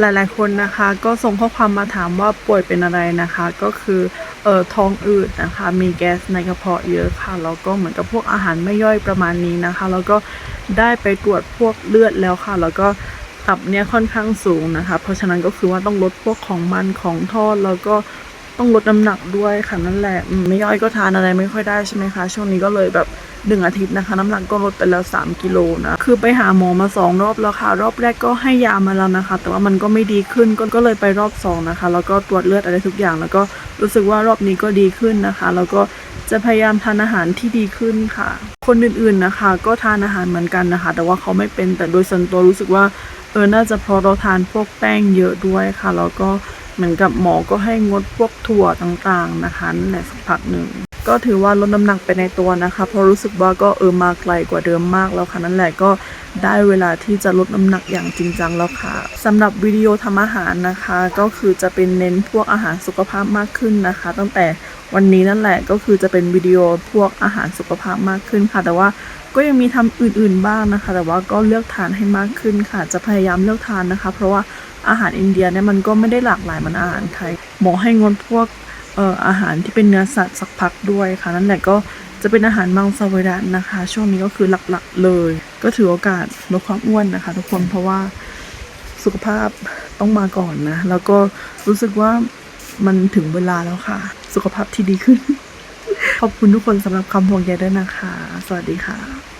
หลายๆ คนนะคะก็ส่งข้อความมาถามว่าป่วยเป็นอะไรนะคะ ก็คือเอ่อท้องอืดนะคะ มีแก๊สในกระเพาะเยอะค่ะแล้วก็เหมือนกับพวกอาหารไม่ย่อยประมาณนี้นะคะ แล้วก็ได้ไปตรวจพวกเลือดแล้วค่ะ แล้วก็ตับเนี่ยค่อนข้างสูงนะคะ เพราะฉะนั้นก็คือว่าต้องลดพวกของมันของทอดแล้วก็ต้องลดน้ำหนักด้วยค่ะนั่นแหละไม่ย่อยก็ทานอะไรไม่ค่อยได้ใช่ไหมคะช่วงนี้ก็เลยแบบ หนึ่งอาทิตย์นะคะ น้ำหนักก็ลดไปแล้ว 3 กิโลนะ คือไปหาหมอมาสองรอบแล้วค่ะ รอบแรกก็ให้ยามาแล้วนะคะ แต่ว่ามันก็ไม่ดีขึ้นก็ก็เลยไปรอบสองนะคะ แล้วก็ตรวจเลือดอะไรทุกอย่าง แล้วก็รู้สึกว่ารอบนี้ก็ดีขึ้นนะคะ แล้วก็จะพยายามทานอาหารที่ดีขึ้นค่ะ คนอื่นๆนะคะ ก็ทานอาหารเหมือนกันนะคะ แต่ว่าเขาไม่เป็นแต่โดยส่วนตัวรู้สึกว่าเออน่าจะเพราะเราทานพวกแป้งเยอะด้วยค่ะแล้วก็เหมือนกับหมอก็ให้งดพวกถั่วต่างๆนะคะนั่นสักพักหนึ่ง ก็ถือว่าลดน้ำหนักไปในตัวนะคะเพราะรู้สึกว่าก็เออมาไกลกว่าเดิมมากแล้วค่ะนั่นแหละก็ได้เวลาที่จะลดน้ำหนักอย่างจริงจังแล้วค่ะสำหรับวิดีโอทำอาหารนะคะ ก็คือจะเป็นเน้นพวกอาหารสุขภาพมากขึ้นนะคะ ตั้งแต่วันนี้นั่นแหละก็คือจะเป็นวิดีโอพวกอาหารสุขภาพมากขึ้นค่ะ แต่ว่าก็ยังมีทำอื่นๆบ้างนะคะ แต่ว่าก็เลือกทานให้มากขึ้นค่ะ จะพยายามเลือกทานนะคะ เพราะว่าอาหารอินเดียเนี่ยมันก็ไม่ได้หลากหลายเหมือนอาหารไทยหมอให้งดพวก อาหารที่เป็นเนื้อสัตว์สักพักด้วยค่ะ นั่นแหละก็จะเป็นอาหารมังสวิรัตนะคะ ช่วงนี้ก็คือหลักๆเลย ก็ถือโอกาสลดความอ้วนนะคะ ทุกคนเพราะว่าสุขภาพต้องมาก่อนนะ แล้วก็รู้สึกว่ามันถึงเวลาแล้วค่ะ สุขภาพที่ดีขึ้น ขอบคุณทุกคนสำหรับคำห่วงใยด้วยนะคะ สวัสดีค่ะ